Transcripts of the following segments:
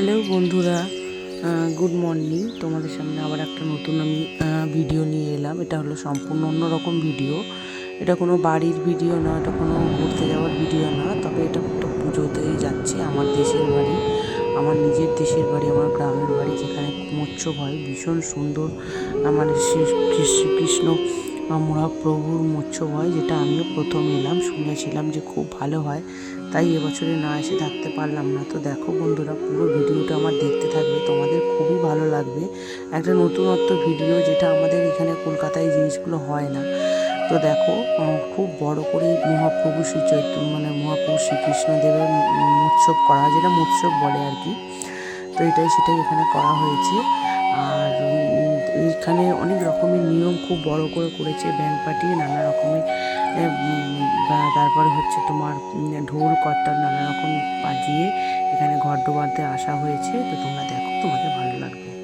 Hello বন্ধুরা good morning তোমাদের সামনে আবার একটা নতুন আমি ভিডিও নিয়ে এলাম। এটা হলো সম্পূর্ণ অন্যরকম ভিডিও এটা কোনো বাড়ির ভিডিও না, এটা কোনো ঘুরতে যাওয়ার ভিডিও না, তবে এটা একটা পুজোতেই যাচ্ছে, আমার দেশের বাড়ি। আমার নিজের দেশের বাড়ি, আমার গ্রামের বাড়ি, যেখানে মৎস্য হয়, ভীষণ সুন্দর। আমার শ্রীকৃষ্ণ মহাপ্রভুর মৎস্য হয়, যেটা আমিও প্রথম এলাম। শুনেছিলাম যে খুব ভালো হয়। তাই এবছরে না এসে থাকতে পারলাম না। তো দেখো বন্ধুরা, পুরো ভিডিওটা আমার দেখতে থাকবে, তোমাদের খুবই ভালো লাগবে। একটা নতুনত্ব ভিডিও যেটা আমাদের এখানে কলকাতায় জিনিসগুলো হয় না। তো দেখো খুব বড় করে মহাপ্রভু শ্রী চৈতন্য মানে মহাপ্রভু শ্রীকৃষ্ণদেবের মৎসব করা যেটা মৎসব বলে আর কি। তো এটাই সেটাই এখানে করা হয়েছে। আর এখানে অনেক রকমের নিয়ম খুব বড় করে করেছে ব্যান্ড পার্টি, নানা রকমের তারপরে হচ্ছে তোমার ঢোল কর্তার নানা রকম বাজিয়ে এখানে ঘর ডোবাতে আসা হয়েছে। তো তোমরা দেখো, তোমাদের ভালো লাগবে।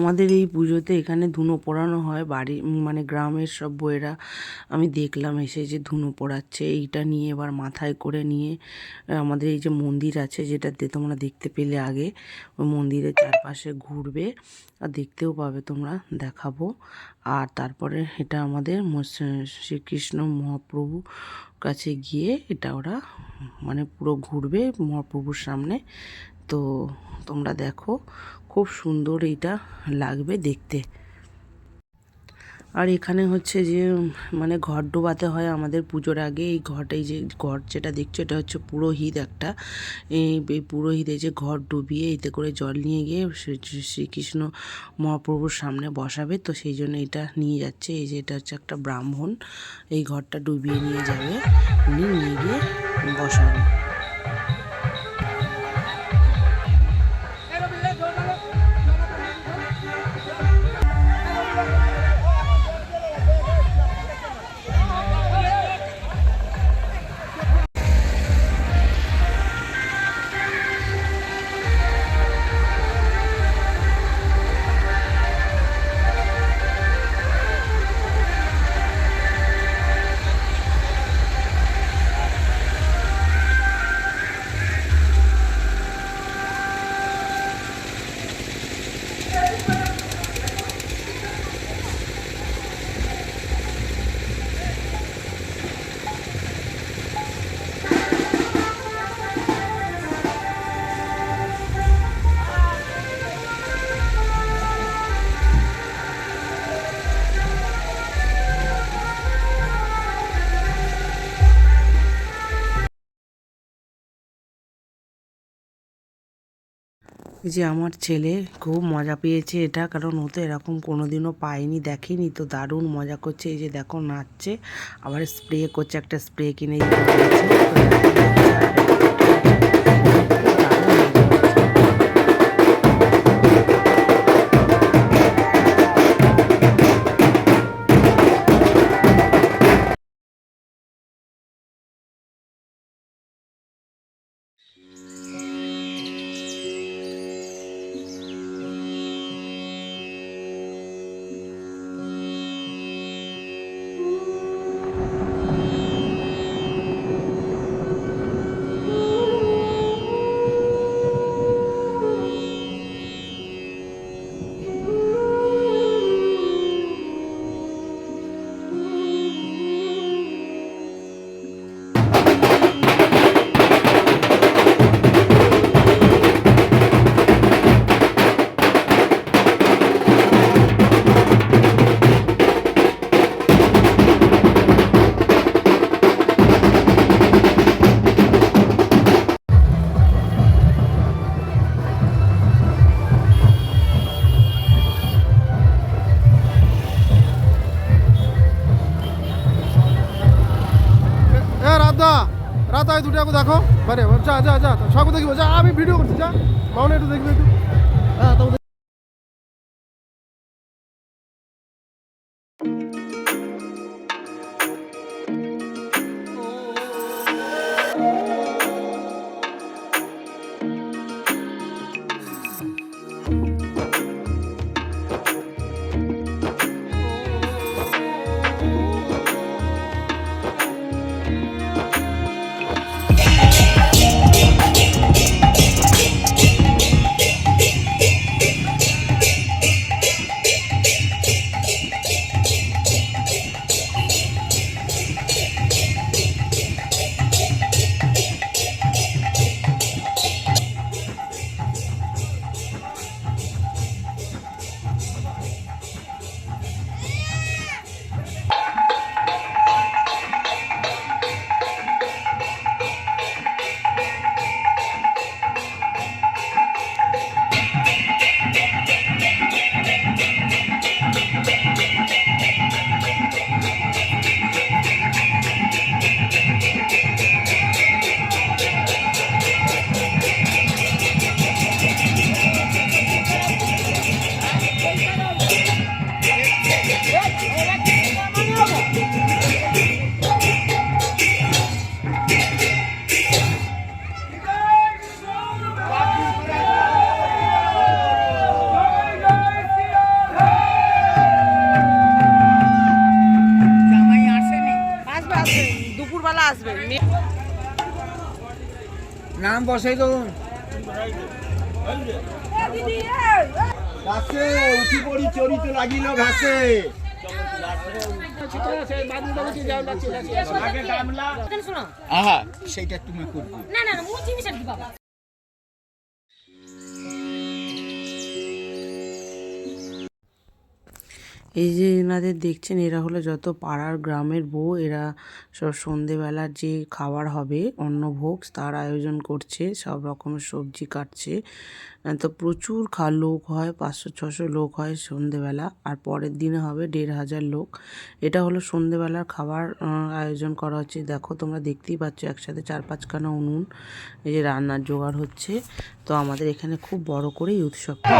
আমাদের এই পুজোতে এখানে ধুনো পোড়ানো হয়, বাড়ি মানে গ্রামের সব বইয়েরা আমি দেখলাম এসে যে ধুনো পোড়াচ্ছে, এইটা নিয়ে এবার মাথায় করে নিয়ে আমাদের এই যে মন্দির আছে যেটা তোমরা দেখতে পেলে আগে, ওই মন্দিরের চারপাশে ঘুরবে, আর দেখতেও পাবে তোমরা, দেখাবো। আর তারপরে এটা আমাদের শ্রীকৃষ্ণ মহাপ্রভু কাছে গিয়ে এটা ওরা মানে পুরো ঘুরবে মহাপ্রভুর সামনে। তো তোমরা দেখো খুব সুন্দর এইটা লাগবে দেখতে। আর এখানে হচ্ছে যে মানে ঘর ডোবাতে হয় আমাদের পুজোর আগে, এই এই যে ঘর যেটা দেখছ, এটা হচ্ছে পুরোহিত একটা। এই পুরোহিত যে ঘর ডুবিয়ে এতে করে জল নিয়ে গিয়ে শ্রীকৃষ্ণ মহাপ্রভুর সামনে বসাবে, তো সেই জন্য এটা নিয়ে যাচ্ছে। এই যে এটা হচ্ছে একটা ব্রাহ্মণ, এই ঘরটা ডুবিয়ে নিয়ে যাবে, উনি নিয়ে গিয়ে বসাবে। যে আমার ছেলে খুব মজা পেয়েছে এটা, কারণ ও তো এরকম কোনোদিনও পায়নি, দেখেনি। তো দারুণ মজা করছে, এই যে দেখো নাচছে, আবার স্প্রে করছে, একটা স্প্রে কিনে দিতে এ রাত আয় দুটো দুটাকে দেখো। বারে, যা যা যা সব দেখব? যা, আমি ভিডিও করছি, যা। মাউনে একটু দেখবে, একটু। হ্যাঁ দুপুরবেলা আসবে। নাম বসাই দেবো। ঘাসে উঠি পড়ি চরিত লাগিল ঘাসে সেইটা তুমি করবে। না না না মু জিনিস আর কি বাবা। এই যে এনাদের দেখছেন, এরা হলো যত পাড়ার গ্রামের বউ, এরা সব সন্ধেবেলার যে খাবার হবে, অন্নভোগ, তার আয়োজন করছে, সব রকমের সবজি কাটছে। তো প্রচুর খা লোক হয়, পাঁচশো, ছশো লোক হয় সন্ধেবেলা, আর পরের দিনে হবে দেড় হাজার লোক। এটা হলো সন্ধেবেলার খাবার আয়োজন করা হচ্ছে। দেখো, তোমরা দেখতেই পাচ্ছ, একসাথে চার পাঁচখানা উনুন, এই যে রান্নার জোগাড় হচ্ছে। তো আমাদের এখানে খুব বড় করে এই উৎসবটা।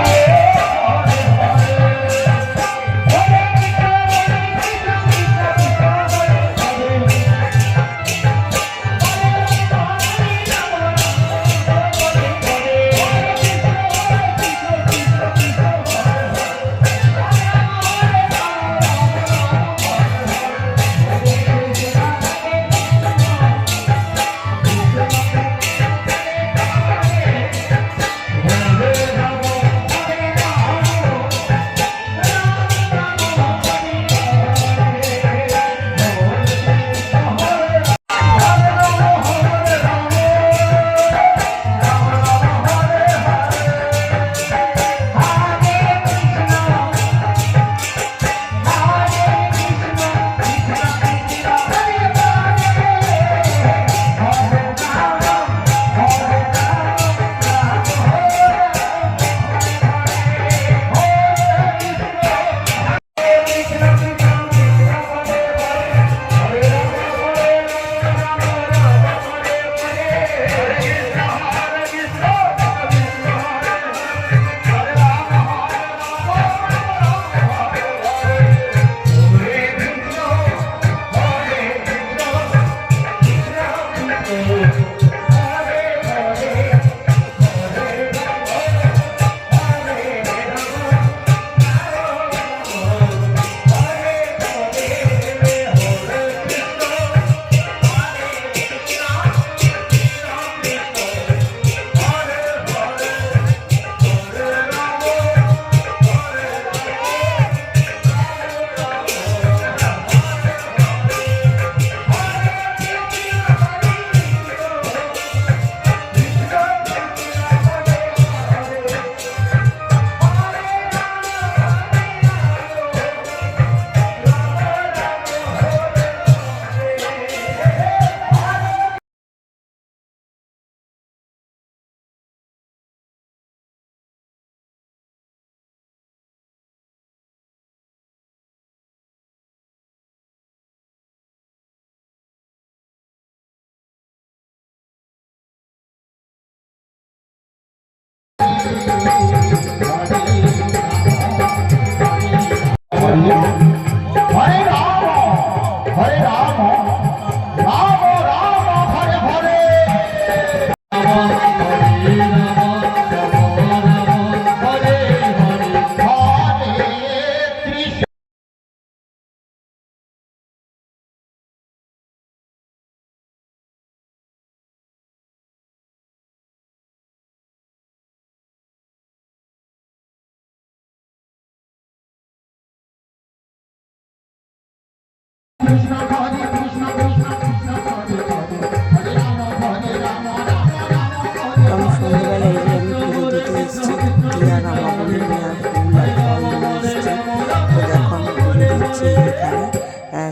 তো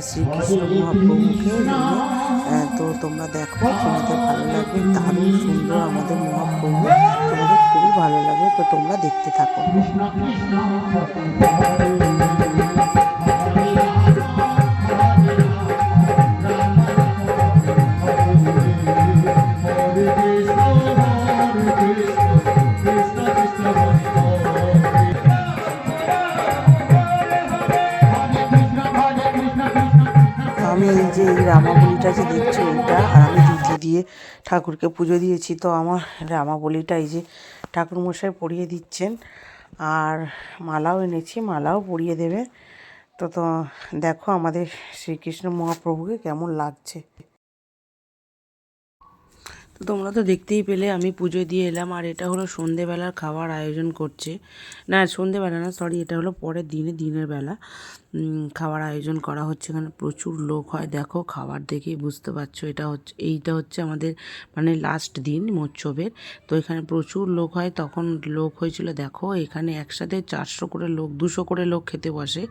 শ্রীকৃষ্ণ মহাপ্রভুকে তো তোমরা দেখো, তোমাদের ভালো লাগবে, দারুণ সুন্দর আমাদের মহাপ্রভু। তোমাদের খুবই ভালো লাগবে তো তোমরা দেখতে থাকো। আমি এই এই রামাবলিটা যে দেখছি ওইটা আর আমি দুধ দিয়ে ঠাকুরকে পুজো দিয়েছি, তো আমার রামাবলিটা এই যে ঠাকুরমশাই পরিয়ে দিচ্ছেন। আর মালাও এনেছি, মালাও পরিয়ে দেবে। তো তো দেখো আমাদের শ্রীকৃষ্ণ মহাপ্রভুকে কেমন লাগছে। তো তোমরা তো দেখতেই পেলে, আমি পুজো দিয়ে এলাম, আর এটা হলো সন্ধেবেলার খাবার আয়োজন করছে। না, সন্ধেবেলা না সরি এটা হলো পরের দিনে, দিনের বেলা। খাবার আয়োজন করা হচ্ছে। এখানে প্রচুর লোক হয়। দেখো, খাবার দেখেই বুঝতে পারছ, এটা হচ্ছে, এইটা হচ্ছে আমাদের মানে লাস্ট দিন মৎসবের। তো এখানে প্রচুর লোক হয়। তখন লোক হয়েছিল, দেখো, এখানে একসাথে চারশো করে লোক, দুশো করে লোক খেতে বসে।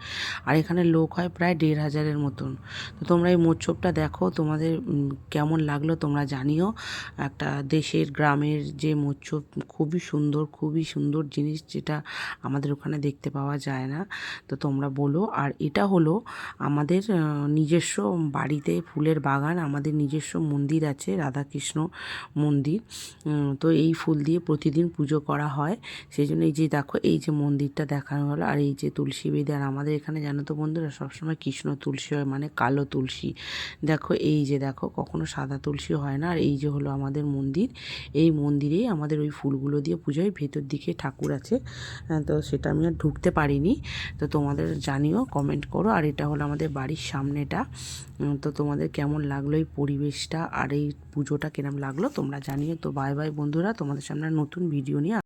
আর এখানে লোক হয় প্রায় দেড় হাজারের মতন। তো তোমরা এই মৎসবটা দেখো, তোমাদের কেমন লাগল তোমরা জানিও। একটা দেশের, গ্রামের যে মৎসব, খুবই সুন্দর খুবই সুন্দর জিনিস যেটা আমাদের ওখানে দেখতে পাওয়া যায় না। তো তোমরা বলো, আর এটা হলো আমাদের নিজস্ব বাড়িতে ফুলের বাগান, আমাদের নিজস্ব মন্দির আছে, রাধাকৃষ্ণ মন্দির। তো এই ফুল দিয়ে প্রতিদিন পুজো করা হয়। সেই জন্য এই যে দেখো, এই যে মন্দিরটা দেখানো হলো, আর এই যে তুলসী বেদে, আর আমাদের এখানে জানো তো বন্ধুরা, সবসময় কৃষ্ণ তুলসী হয় মানে কালো তুলসী। দেখো এই যে দেখো, কখনো সাদা তুলসী হয় না, আর এই যে হলো আমাদের মন্দির। এই মন্দিরেই আমাদের ওই ফুলগুলো দিয়ে পুজোয় ভেতর দিকে ঠাকুর আছে। তো সেটা আমি আর ঢুকতে পারিনি। তো তোমাদের জানিও কমেন্ট করো। আর এটা হলো আমাদের বাড়ির সামনেটা। তো তোমাদের কেমন লাগল এই পরিবেশটা? আর এই পুজোটা কিরম লাগল তোমরা জানিও। তো বাই বাই বন্ধুরা, তোমাদের সামনে নতুন ভিডিও নিয়ে